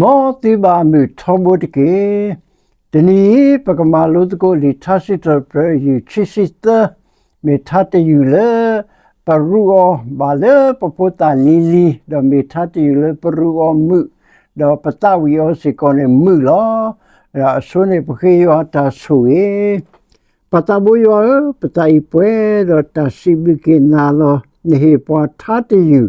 မောတိဘာမီထောဘုတ်ကေတနီပကမာလုတကိုလီထာစီတပရယူချီစီတမေထတယူလေပရူအောဘာလေပပတာလီလီဒမေထတယူလေပရူအောမှုဒပတဝီအောစီကောနေမှုလောရာဆုနေပခေယောတာဆူေပတဘူယောပတအိပွဲဒတစီဘကေနာလောနေပွားထတယူ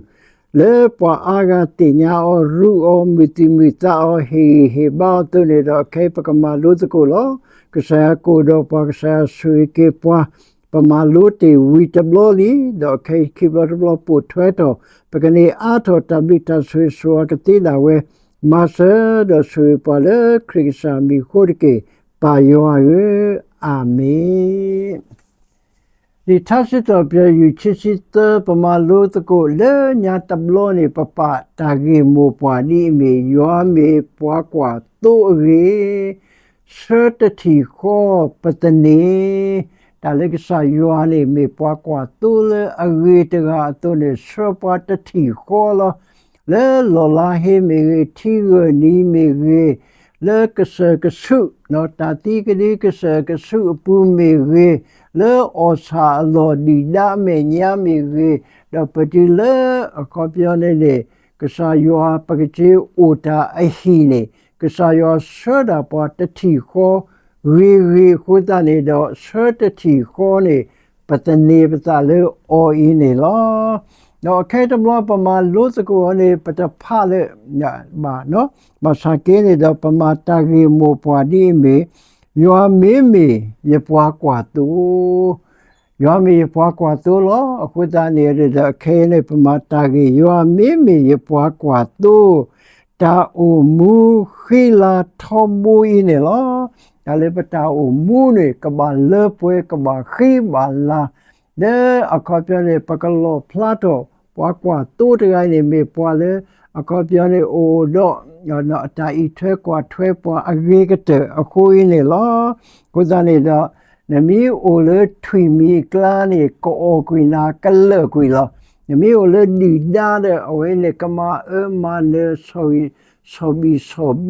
လေပွာအာဂတိညာအောရူအောမီတိမီတာအောဟေဟေဘာတုနေတော့ခေပကမာလုတကိုလောကဆာကိုတော့ပါကဆာဆွေကေပွာပမာလုတေဝီတဘလလီတော့ခေခိဘလဘလပိုထွဲတော့ပကနေအာထောတဘိတဆွေဆွာကတိလာဝဲမာဆာတော့ဆွေပါလေခရစ်စာမီခိုဒကေပါယောယေအာမင် ဒီသတ်စစ်တော်ပြယူချစ်စစ်တပမာလို့တကိုလေညာတဘလို့နေပပတာဂေမောပွားဒီမေယောမေပွားကွာတို့ရေစတတိခောပတနေဒါလည်းကစားယောနေမေပွားကွာတို့လေအဂေတကတော့နေစပတတိခောလောလေလောလာဟေမေထီရနီမေရေလေကဆကဆု နော်တာတိကဒီကဆကဆုအပူမေရေလေဩစာလောဒီဒါမေညာမေရေဒပတိလေအကောပြောနေလေကဆာယောပကချေအိုတာအဟိနေကဆာယောဆွဒပါတတိခောရေရေခုတနေတော့ဆွတတိခောနေပတနေပတလေအော်အင်းနေလော နော်ခဲတမလပမာလို့စကိုအနေပတဖလေညာမာနော်မဆာကင်းနေတော့ပမာတာဂီမိုပွားဒီမေယောမေမေရပွားကွာတူယောမေရပွားကွာတူလောအခုတနေရတဲ့ခဲနေပမာတာဂီယောမေမေရပွားကွာတူတာအိုမူခိလာထောမူင်းနေလောဒါလည်းပတာအိုမူနေကဘာလေပွဲကဘာခိဘာလာ တဲ့အခေါ်ပြနေပကလောဖလာတော့ပွားကွာတိုးတကိုင်းနေမေပွားလေအခေါ်ပြနေအိုတော့နော်အတာဤထွဲကွာထွဲပွားအဂေကတဲ့အခုင်းနေလောကိုစားနေတော့နမီအိုလေထွီမီကလာနေကိုအိုကွီနာကလကွီလောနမီအိုလေဒီဒါတဲ့အဝဲနေကမာအမနေဆိုီဆိုဘီဆိုဘ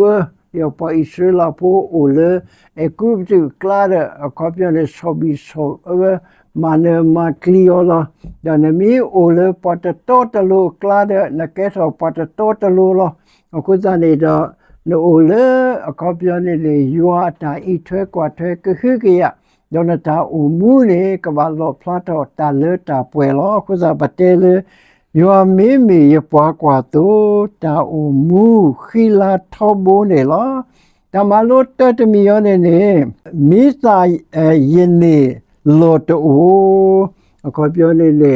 ယောပါဣစလာပိုအိုလေအကူတူကလာတဲ့အခေါ်ပြနေဆိုဘီဆိုအဝဲ မနမကလီယောလာဒါနမီအိုလေပတ်တော်တလို့ကလာတဲ့နကဲဆောပတ်တော်တလို့လောအခုစနေတော့နိုလေအကောပြနေလေယူအတာဤထွဲကွာထွဲကခကရဒေါနတာအူမူနေကဘာလောဖလာတော့တာလေတာပွဲလောအခုစပတဲလေယူအ မေမီရပွားကွာတော့တာအူမူခီလာထောဘိုးနေလောတမလို့တတမီယောနေနေမိစာယင်းနေလောတူအခုပြောနေလေ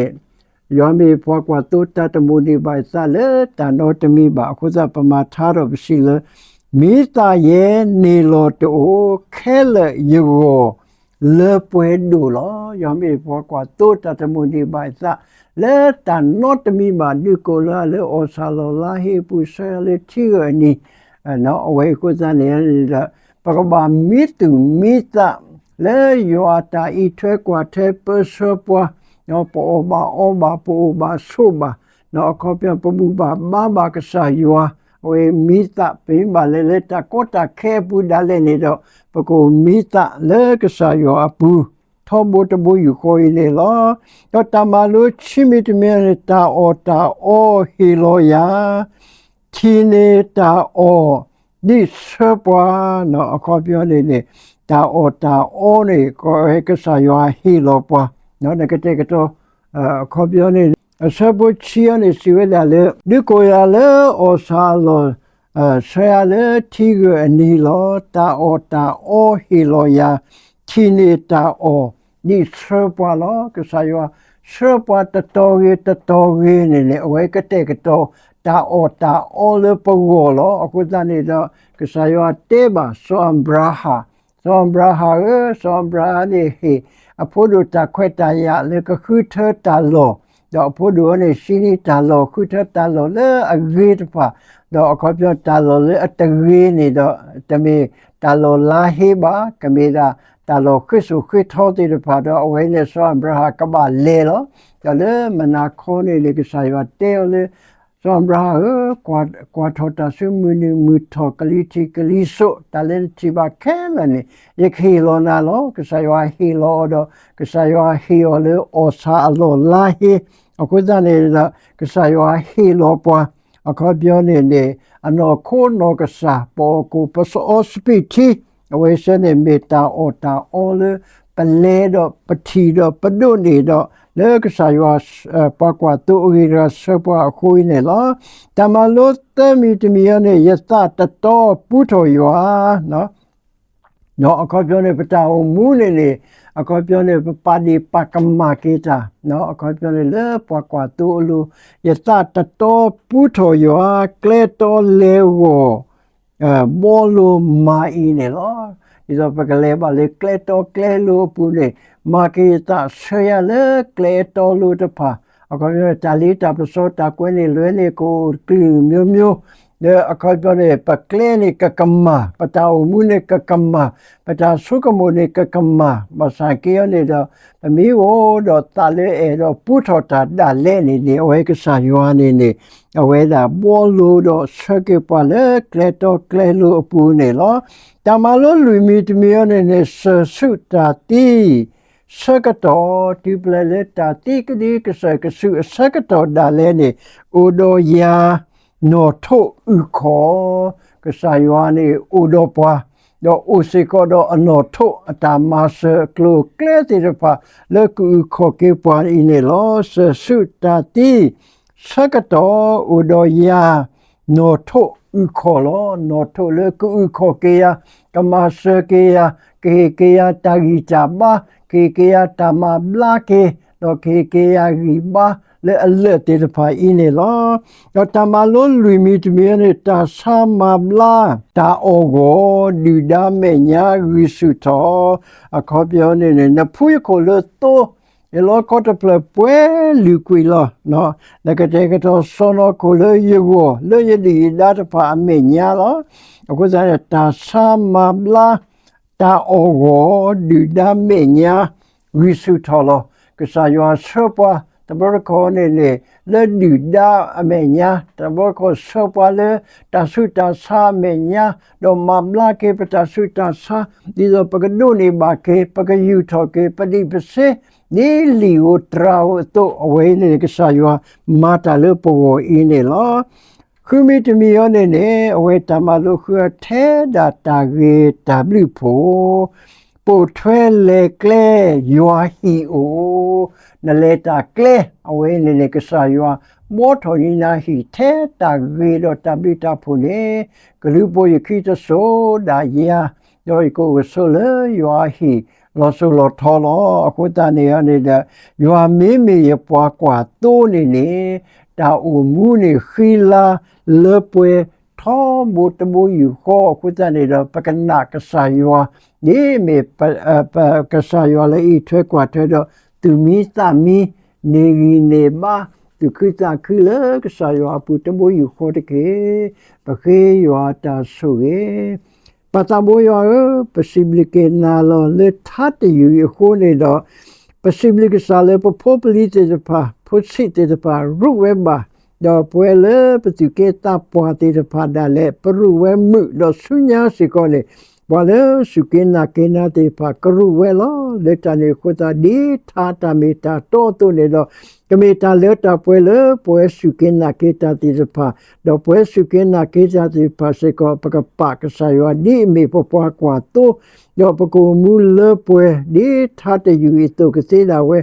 ယောမေဖွားကွာတုတတမှုနေပါစလေတန်တော်တမီပါအခုစပမာထားတော့ရှိလေမိသားရဲ့နေလောတူခဲလေယောလေပွဲဒူလောယောမေဖွားကွာတုတတမှုနေပါစလေတန်တော်တမီပါဒီကိုလာလေဩဆာလောလာဟေပူဆဲလေတီရနီနော်အဝေကိုစနေပကဘာမီတူမီတာ လေယောတာဤထွဲကွာထဲပစောပွားနော်ပေါ်ဘာအောဘာပေါ်ဘာဆုဘာနော်ကောပြပမှုဘာဘာဘာကစားယောဝေမိတာပိမလေလေတာကောတာခဲပူဒါလည်းနေတော့ပကိုမိတာလေကစားယောအပူထောဘတ်ဘူယူကိုလေလောတော့တမလို့ချိမီတမေတာအော်တာအော်ဟီလိုယာချီနေတာအော် ဒီဆပွားနော်အခေါ်ပြောနေနေတာအော်တာအော်နေကိုဟဲကစားယောဟီလိုပွားနော်ငကတဲ့ကတော့အခေါ်ပြောနေအစပုချီယနေစီဝဲလာလေဒီကိုရလေအော်ဆာလောအဆရာလေတီဂအနီလောတာအော်တာအော်ဟီလောယာချီနေတာအော်ဒီဆပွာလောကဆာယောဆပွာတတော်ရတတော်ရနေလေအဝဲကတဲ့ကတော့ တာအော်တာအော်လေပဝောလောအခုတနေတော့ကဆာယောတေဘာဆွမ်ဘရာဟာဆွမ်ဘရာဟာဆွမ်ဘရာနေဟေအဖို့တို့တခွက်တရလေကခုထတလောတော့ဖို့တို့နေရှိနေတာလောခုထတလောလေအဂေတပါတော့အခေါ်ပြောတလောလေအတကြီးနေတော့တမေတလောလာဟေပါကမေတာတလောခရစ်စုခရစ်ထောတဲ့ပါတော့အဝဲနေဆောဘရာကဘာလေလောတော့လေမနာခေါ်နေလေကစားရတဲလေ so bra kwa kwa thota su mu ni mu tho kali ti kali so ta le ti ba khe la ni ye khi lo na lo ka sa yo hi lo do ka sa yo hi o le o sa lo la hi အခုတည်းနေတာကစားရဟီလောပွားအခုပြောနေနေအနော်ခိုးနောကစားပေါ်ကိုပစောစပီတီအဝေးစနေမေတာအော်တာအော်လေပလဲတော့ပတီတော့ပဒုနေတော့ လေကစားရပကွာတူရီရဆပွားခွေးနေလားတမလို့တမီတမီရနေယသတတော်ပူထော်ရွာနော်နော်အခုပြောနေပတာအောင်မူးနေနေအခုပြောနေပါဒီပကမာကေတာနော်အခုပြောနေလေပွားကွာတူလူယသတတော်ပူထော်ရွာကလေတော်လေဝအဲဘောလိုမာအင်းနေလော ဒီတော့ပကလေးပါလေကလေတော်ကလေလိုပူနေမာကေတာဆွေရလေကလေတော်လူတဖာအခုပြောတာလီတာပစောတာကွင်းနေလွဲနေကိုကလူမျိုးမျိုးလေအခုပြောနေပကလေနေကကမ္မာပတာဝမှုနေကကမ္မာပတာဆုကမှုနေကကမ္မာမ ဆိုင်ကေနေတော့အမီဝတော့တာလေအဲတော့ပူထော်တာဒါလဲနေနေအဝဲကစားရွာနေနေအဝဲတာဘောလို့တော့ဆက်ကေပါလေကလေတော့ကလေလို့အပူနေလောတမလို့လူမီတမီရနေနေဆဆုတာတီစကတော်ဒီပလက်တာတိကဒီကစကဆုစကတော်ဒါလဲနေအိုဒိုယာ နော်ထိုဥခောကဆာယွာနေအိုဒိုပွားတော့အိုစေကောတော့အနော်ထိုအတာမဆကလိုကလဲတိရပါလကူခောကေပွားအင်းနေလောဆဆုတာတိစကတော်အိုဒိုယာနော်ထိုဥခောလောနော်ထိုလကူခောကေယာကမဆကေယာကေကေယာတာဂီချာဘာကေကေယာတာမဘလာကေတော့ကေကေယာဂီဘာ လေအလက်တေတဖာအင်းနေလောတော့တမလုံးလူမီတမီနေတာဆာမဘလာတာအောကိုဒီဒါမေညာရီစုတော်အခေါ်ပြောနေနေနဖူးကိုလို့တော့ေလောကတပလပွဲလူကွေလောနော်လကတဲ့ကတော့ဆောနကိုလေယောလေယဒီလာတဖာအမေညာလောအခုစားတာဆာမဘလာတာအောကိုဒီဒါမေညာရီစုတော်လောကစားယောဆောပွား တဘရခေါ်နေလေလေဒီဒါအမေညာတဘရခေါ်ဆောပွားလေတဆုတဆာမေညာတော့မမလာကေပတဆုတဆာဒီတော့ပကဒုနေပါကေပကယူထောကေပတိပစေနေလီဝတရာဝတော့အဝေးနေကစားယောမာတာလေပေါ်အင်းနေလောခုမီတမီယောနေနေအဝေတမလို့ခွထဲဒါတာဂေ W ဖို့ ပိုထွဲလေကလေယွာဟီအိုနလေတာကလေအဝေးနေနေကစားယွာမောထော်နီနာဟီထဲတာဂေတော့တပိတာဖို့လေဂလူပိုယခိတဆိုဒါယာယောကိုဆိုလေယွာဟီလောဆူလောထောလောအခုတနေရနေတဲ့ယွာမင်းမေရပွားကွာတိုးနေနေတာအူမူနေခီလာလေပွဲ ထောဘူတဘူယူကိုအခုတနေတော့ပကနာကဆာယောနေမေပကဆာယောလေဤထွဲကွာထွဲတော့သူမီသမီနေကြီးနေပါသူခိတာခိလကဆာယောပူတဘူယူခိုတကေပခေယောတာဆုရေပတဘူယောပစိဘလကေနာလောလေထတ်တယူခိုနေတော့ပစိဘလကဆာလေပပိုပလီတေတပါပုစိတေတပါရုဝဲပါ တော့ပွဲလေပသူကေတာပွားတေတဖာဒါလေပရုဝဲမှုတော့ဆုညာစီကောလေဘာလဲစုကေနာကေနာတေဖာကရုဝဲလောလက်တနေခွတာဒီသာတမေတာတောတုနေတော့ကမေတာလက်တာပွဲလေပွဲစုကေနာကေတာတေဖာတော့ပွဲစုကေနာကေတာတေဖာစေကောပကပကဆာယောဒီမေပပွားကွာတောတော့ပကူမူလေပွဲဒီသာတယူဤတုကစေတာဝဲ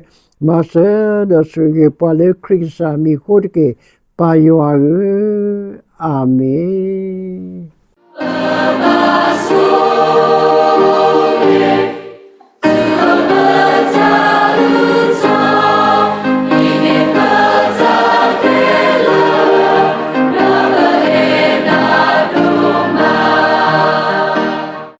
မာဆာတော့စုကေပါလေခရစ်စာမီခိုတကေ ပါယောအာ